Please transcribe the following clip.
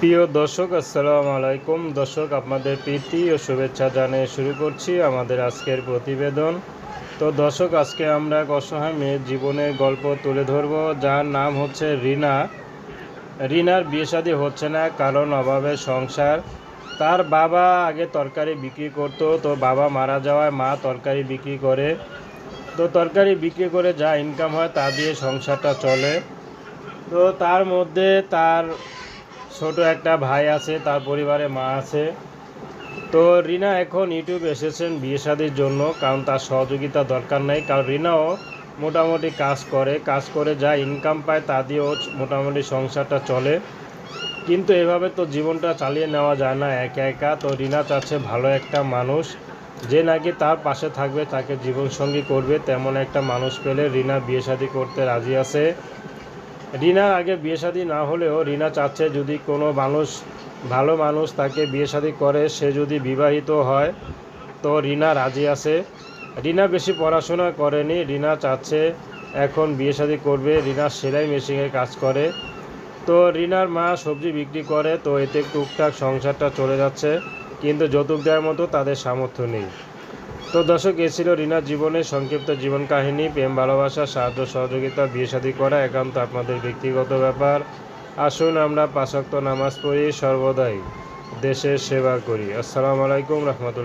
প্রিয় দর্শক, আসসালামু আলাইকুম। দর্শক, আপনাদের প্রীতি ও শুভেচ্ছা জানিয়ে শুরু করছি আমাদের আজকের প্রতিবেদন। তো দর্শক, আজকে আমরা এক অসহায় মেয়ের জীবনের গল্প তুলে ধরব, যার নাম হচ্ছে রিনা। রিনার বিয়ে শাদী হচ্ছে না, কারণ অভাবে সংসার। তার বাবা আগে তরকারি বিক্রি করতো, তো বাবা মারা যাওয়ায় মা তরকারি বিক্রি করে। তো তরকারি বিক্রি করে যা ইনকাম হয় তা দিয়ে সংসারটা চলে। তো তার মধ্যে তার ছোট একটা ভাই আছে, তার পরিবারে মা আছে। তো রিনা এখন ইউটিউব এসেছেন বিয়ে শাদির জন্য, কারণ তার সহযোগিতা দরকার নেই। কারণ রিনাও মোটামুটি কাজ করে কাজ করে যা ইনকাম পায় তা দিয়েও মোটামুটি সংসারটা চলে। কিন্তু এভাবে তো জীবনটা চালিয়ে নেওয়া যায় না একা একা। তো রিনা চাচ্ছে ভালো একটা মানুষ, যে নাকি তার পাশে থাকবে, তাকে জীবনসঙ্গী করবে, তেমন একটা মানুষ পেলে রিনা বিয়ে শাদী করতে রাজি আছে। রিনার আগে বিয়ে শাদী না হলেও রিনা চাচ্ছে যদি কোনো মানুষ, ভালো মানুষ তাকে বিয়ে শাদী করে, সে যদি বিবাহিত হয়, তো রিনা রাজি আছে। রিনা বেশি পড়াশোনা করেনি, রিনা চাচ্ছে এখন বিয়ে শাদী করবে, রিনা সেলাই মেশিনে কাজ করে। তো রিনার মা সবজি বিক্রি করে, তো এতে টুকটাক সংসারটা চলে যাচ্ছে, কিন্তু যৌতুক দেওয়ার মতো তাদের সামর্থ্য নেই। তো দর্শক, এ ছিল রিনার জীবনের সংক্ষিপ্ত জীবন কাহিনী। প্রেম, ভালোবাসা, সাহায্য, সহযোগিতা, বিয়ে শাদী করা একান্ত আপনাদের ব্যক্তিগত ব্যাপার। আসুন আমরা পাশক্ত নামাজ পড়ি, সর্বদাই দেশের সেবা করি। আসসালামু আলাইকুম রহমতুল্লাহ।